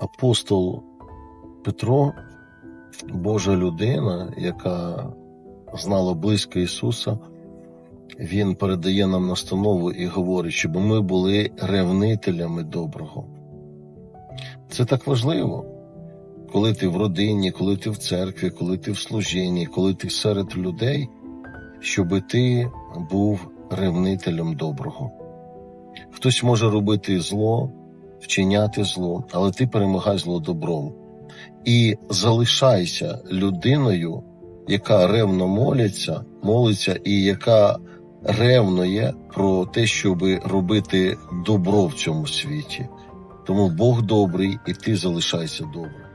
апостол Петро, Божа людина, яка знала близько Ісуса, він передає нам настанову і говорить, щоб ми були ревнителями доброго. Це так важливо, коли ти в родині, коли ти в церкві, коли ти в служінні, коли ти серед людей, щоб ти був ревнителем доброго. Хтось може робити зло, вчиняти зло, але ти перемагай зло добром. І залишайся людиною, яка ревно моляться, молиться, і яка ревно є про те, щоб робити добро в цьому світі. Тому Бог добрий, і ти залишайся добрим.